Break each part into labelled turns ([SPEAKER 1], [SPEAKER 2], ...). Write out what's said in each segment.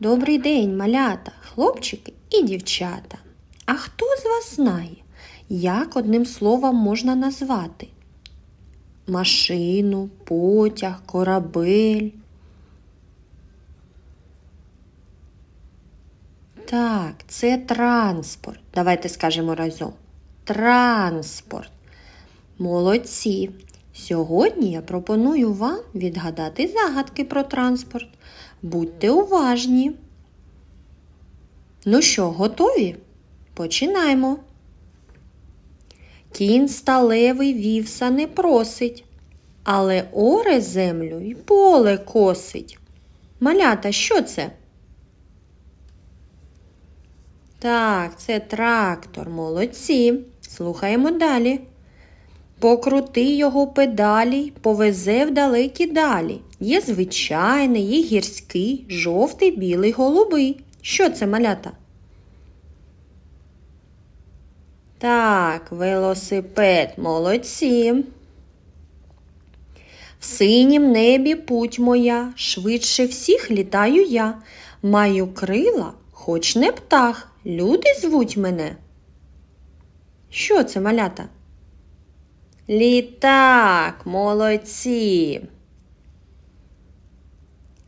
[SPEAKER 1] Добрий день, малята, хлопчики і дівчата. А хто з вас знає, як одним словом можна назвати? Машину, потяг, корабель. Так, це транспорт. Давайте скажемо разом. Транспорт. Молодці. Сьогодні я пропоную вам відгадати загадки про транспорт. Будьте уважні. Ну що, готові? Починаємо. Кінь сталевий вівса не просить, але оре землю й поле косить. Малята, що це? Так, це трактор, молодці. Слухаємо далі. Покрути його педалі, повезе в далекі далі. Є звичайний, є гірський, жовтий, білий, голубий. Що це малята? Так, велосипед, молодці. В синім небі путь моя, швидше всіх літаю я. Маю крила, хоч не птах. Люди звуть мене. Що це малята? Літак, молодці.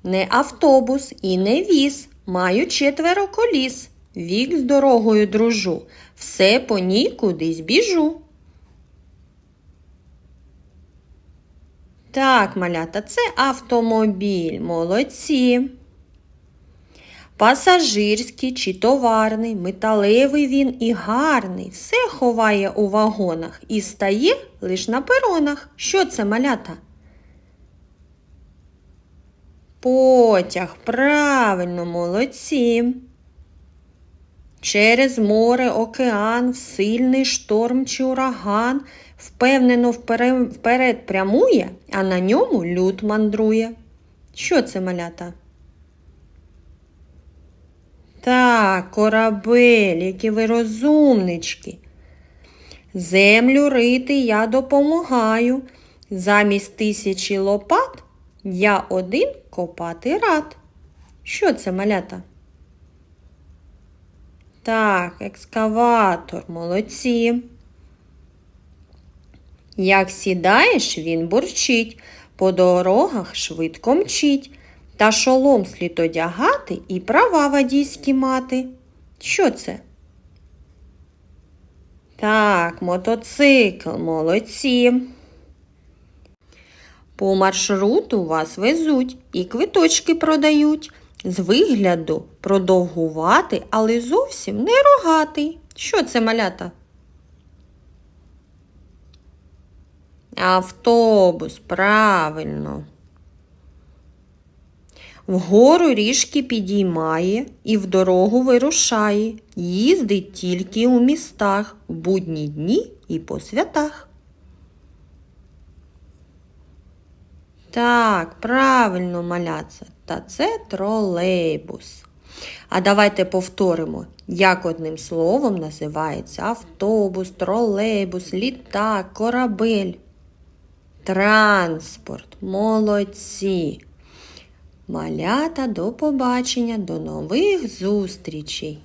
[SPEAKER 1] Не автобус і не віз. Маю четверо коліс. Вік з дорогою дружу. Все по ній кудись біжу. Так, малята, це автомобіль. Молодці. Пасажирський чи товарний, металевий він і гарний, все ховає у вагонах і стає лиш на перонах. Що це малята? Потяг, правильно, молодці. Через море, океан, в сильний шторм чи ураган впевнено вперед прямує, а на ньому люд мандрує. Що це малята? Так, корабель, які ви розумнички. Землю рити я допомагаю. Замість тисячі лопат я один копати рад. Що це малята? Так, екскаватор, молодці. Як сідаєш, він бурчить, по дорогах швидко мчить. Та шолом слід одягати і права водійські мати. Що це? Так, мотоцикл, молодці. По маршруту вас везуть і квиточки продають. З вигляду продовгувати, але зовсім не рогатий. Що це малята? Автобус, правильно. Вгору ріжки підіймає і в дорогу вирушає, їздить тільки у містах, в будні дні і по святах. Так, правильно маляться, та це тролейбус. А давайте повторимо, як одним словом називається автобус, тролейбус, літак, корабель. Транспорт, молодці. Малята, до побачення, до нових зустрічей!